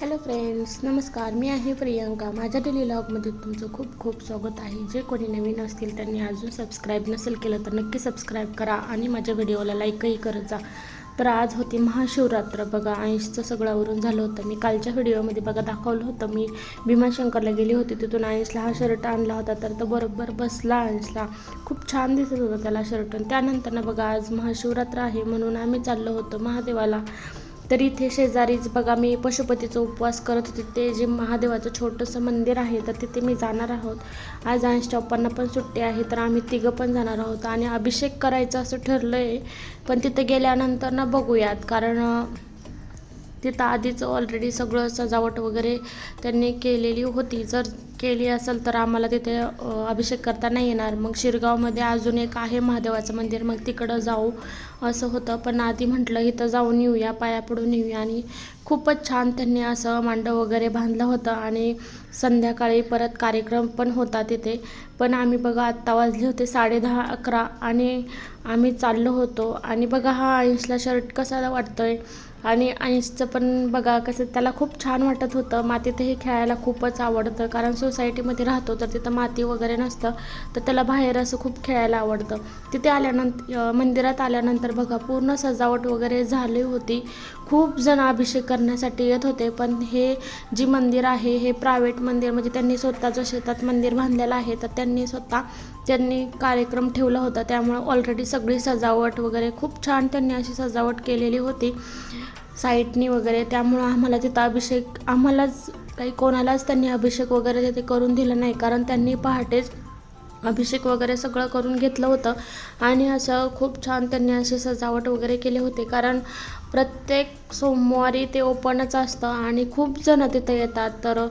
Hello friends नमस्कार. मी आहे प्रियंका. माझ्या डेली लॉगमध्ये तुमचं खूप खूप स्वागत आहे. जे कोणी नवीन असतील त्यांनी अजून सबस्क्राईब नसेल केलं तर नक्की सबस्क्राईब करा आणि माझ्या व्हिडिओला लाईकही करत जा. तर आज होती महाशिवरात्र. बघा आईसचं सगळं आवरून झालं होतं. मी कालच्या व्हिडिओमध्ये बघा दाखवलं होतं. मी भीमाशंकरला गेली होती. तिथून आईसला हा शर्ट आणला होता. तर तो बरोबर बसला आईसला खूप छान दिसत होता त्याला शर्ट आणि त्यानंतर ना बघा आज महाशिवरात्र आहे म्हणून आम्ही चाललो होतो महादेवाला. तर इथे शेजारीच बघा मी पशुपतीचा उपवास करत होते. ते जे महादेवाचं छोटंसं मंदिर आहे तर तिथे मी जाणार आहोत. आज आईच्या पप्पांना पण सुट्टी आहे तर आम्ही तिघं पण जाणार आहोत. आणि अभिषेक करायचं असं ठरलं आहे पण तिथे गेल्यानंतर ना बघूयात. कारण तिथं आधीच ऑलरेडी सगळं सजावट वगैरे त्यांनी केलेली होती. जर केली असेल तर आम्हाला तिथे अभिषेक करता नाही येणार. मग शिरगावमध्ये अजून एक आहे महादेवाचं मंदिर. मग तिकडं जाऊ असं होतं. पण आधी म्हटलं इथं जाऊन येऊया पाया पडून येऊया. आणि खूपच छान त्यांनी असं मांडव वगैरे बांधलं होतं. आणि संध्याकाळी परत कार्यक्रम पण होता तिथे. पण आम्ही बघा आत्ता वाजले होते साडेदहा अकरा. आणि आम्ही चाललो होतो. आणि बघा हा ऐंशला शर्ट कसा वाटतोय? आणि आईसचं पण बघा कसं त्याला खूप छान वाटत होतं. मातीतही खेळायला खूपच आवडतं. कारण सोसायटीमध्ये राहतो तर तिथं माती वगैरे नसतं. तर त्याला बाहेर असं खूप खेळायला आवडतं. तिथे आल्यानंतर मंदिरात आल्यानंतर बघा पूर्ण सजावट वगैरे झाली होती. खूप जण अभिषेक करण्यासाठी येत होते. पण हे जी मंदिर आहे हे प्रायव्हेट मंदिर म्हणजे त्यांनी स्वतःचं शेतात मंदिर बांधलेलं आहे तर त्यांनी स्वतः त्यांनी कार्यक्रम ठेवला होता. त्यामुळे ऑलरेडी सगळी सजावट वगैरे खूप छान त्यांनी अशी सजावट केलेली होती. साईटनी वगैरे. त्यामुळं आम्हाला तिथं अभिषेक आम्हालाच काही कोणालाच त्यांनी अभिषेक वगैरे तिथे करून दिलं नाही. कारण त्यांनी पहाटेच अभिषेक वगैरे सगळं करून घेतलं होतं. आणि असं खूप छान त्यांनी असे सजावट वगैरे केले होते. कारण प्रत्येक सोमवारी ते ओपनच असतं आणि खूप जण तिथं येतात. तर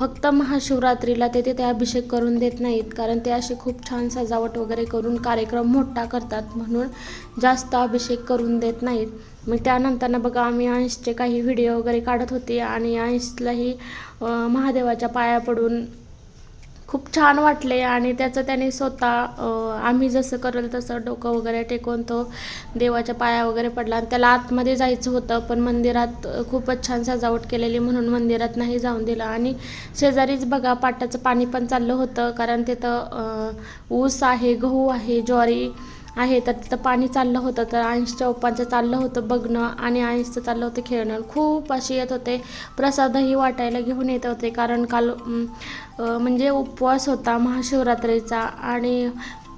फक्त महाशिवरात्रीला ते तिथे अभिषेक करून देत नाहीत. कारण ते असे खूप छान सजावट वगैरे करून कार्यक्रम मोठा करतात म्हणून जास्त अभिषेक करून देत नाहीत. मग त्यानंतरनं बघा आम्ही अंशचे काही व्हिडिओ वगैरे काढत होते आणि अंशलाही महादेवाच्या पाया पडून खूप छान वाटले आणि त्याचं त्याने स्वतः आम्ही जसं करेल तसं डोकं वगैरे टेकून तो देवाच्या पाया वगैरे पडला आणि त्याला आतमध्ये जायचं होतं पण मंदिरात खूपच छान सजावट केलेली म्हणून मंदिरात नाही जाऊन दिलं. आणि शेजारीच बघा पाटाचं पाणी पण चाललं होतं कारण तिथं ऊस आहे गहू आहे ज्वारी आहे तर तिथं पाणी चाललं होतं तर आईंशच्या ओप्पांचं चाललं होतं बघणं आणि आईंशचं चाललं होतं खेळणं. खूप असे येत होते प्रसादही वाटायला घेऊन येत होते कारण काल म्हणजे उपवास होता महाशिवरात्रीचा आणि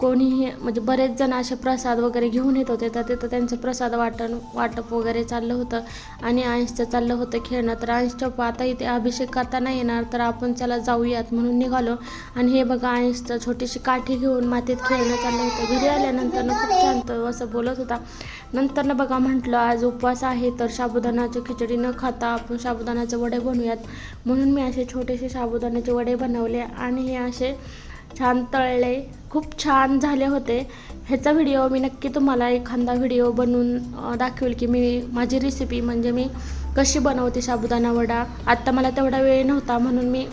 कोणीही म्हणजे बरेच जण असे प्रसाद वगैरे घेऊन येत होते. तर तिथं त्यांचं प्रसाद वाटण वाटप वगैरे चाललं होतं. आणि आईंशचं चाललं होतं खेळणं. तर आईंशच्या आता इथे अभिषेक करता नाही येणार. तर आपण चला जाऊयात म्हणून निघालो. आणि हे बघा आईंशचं छोटीशी काठी घेऊन मातीत खेळणं चाललं होतं. घरी आल्यानंतर खूप शांत असं बोलत होता. नंतर ना बघा म्हटलं आज उपवास आहे. तर साबुदाणाची खिचडी न खाता आपण साबुदाण्याचे वडे बनवूयात. म्हणून मी असे छोटेसे साबुदाण्याचे वडे बनवले. आणि हे असे छान तळले. खूप छान झाले होते. ह्याचा व्हिडिओ मी नक्की तुम्हाला एखादा व्हिडिओ बनवून दाखवेल की मी माझी रेसिपी म्हणजे मी कशी बनवते साबुदाणा वडा. आत्ता मला तेवढा वेळ नव्हता म्हणून मी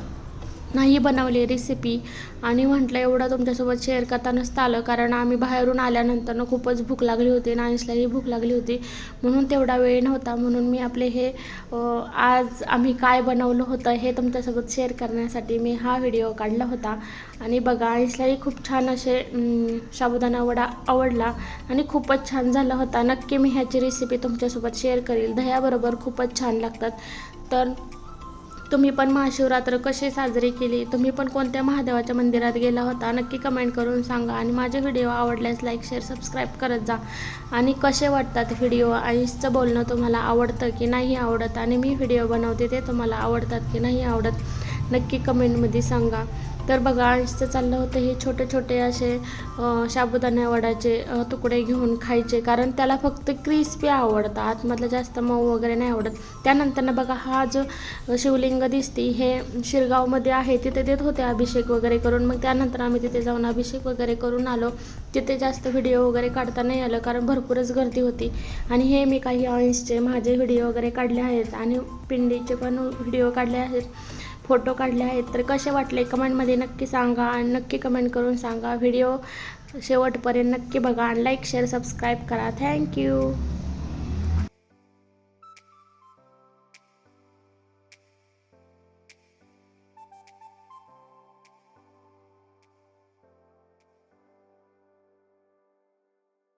नाही बनवली रेसिपी आणि म्हटलं एवढं तुमच्यासोबत शेअर करता नसतं आलं. कारण आम्ही बाहेरून आल्यानंतर खूपच भूक लागली होती नाईसलाही भूक लागली होती. म्हणून तेवढा वेळ नव्हता. म्हणून मी आपले हे आज आम्ही काय बनवलं होतं हे तुमच्यासोबत शेअर करण्यासाठी मी हा व्हिडिओ काढला होता. आणि बघा आईसलाही खूप छान असे साबुदाणा वडा आवडला आणि खूपच छान झाला होता. नक्की मी ह्याची रेसिपी तुमच्यासोबत शेअर करेल. दह्याबरोबर खूपच छान लागतात. तर तुम्ही पण महाशिवरात्र कशी साजरी केली? तुम्ही पण कोणत्या महादेवाच्या मंदिरात गेला होता? नक्की कमेंट करून सांगा आणि माझे व्हिडिओ आवडल्यास लाईक शेअर सबस्क्राईब करत जा. आणि कसे वाटतात व्हिडिओ आईचं बोलणं तुम्हाला आवडतं की नाही आवडत? आणि मी व्हिडिओ बनवते ते तुम्हाला आवडतात की नाही आवडत? नक्की कमेंटमध्ये सांगा. तर बघा आईचं चाललं होतं. हे छोटे छोटे असे अं, साबुदाणा तुकडे घेऊन खायचे. कारण त्याला फक्त क्रिस्पी आवडतं. आतमधलं जास्त मऊ वगैरे नाही आवडत. त्यानंतर बघा हा जो शिवलिंग दिसते हे शिरगावमध्ये आहे. तिथे देत होते अभिषेक वगैरे करून. मग त्यानंतर आम्ही तिथे जाऊन अभिषेक वगैरे करून आलो. तिथे जास्त व्हिडिओ वगैरे काढता नाही आलं. कारण भरपूरच गर्दी होती. आणि हे मी काही अंशचे माझे व्हिडिओ वगैरे काढले आहेत. आणि पिंडीचे पण व्हिडिओ काढले आहेत. फोटो काढले आहेत तर कसे वाटले? कमेंटमध्ये नक्की सांगा. आणि नक्की कमेंट करून सांगा. व्हिडिओ शेवटपर्यंत नक्की बघा. आणि लाईक शेअर सबस्क्राईब करा थँक्यू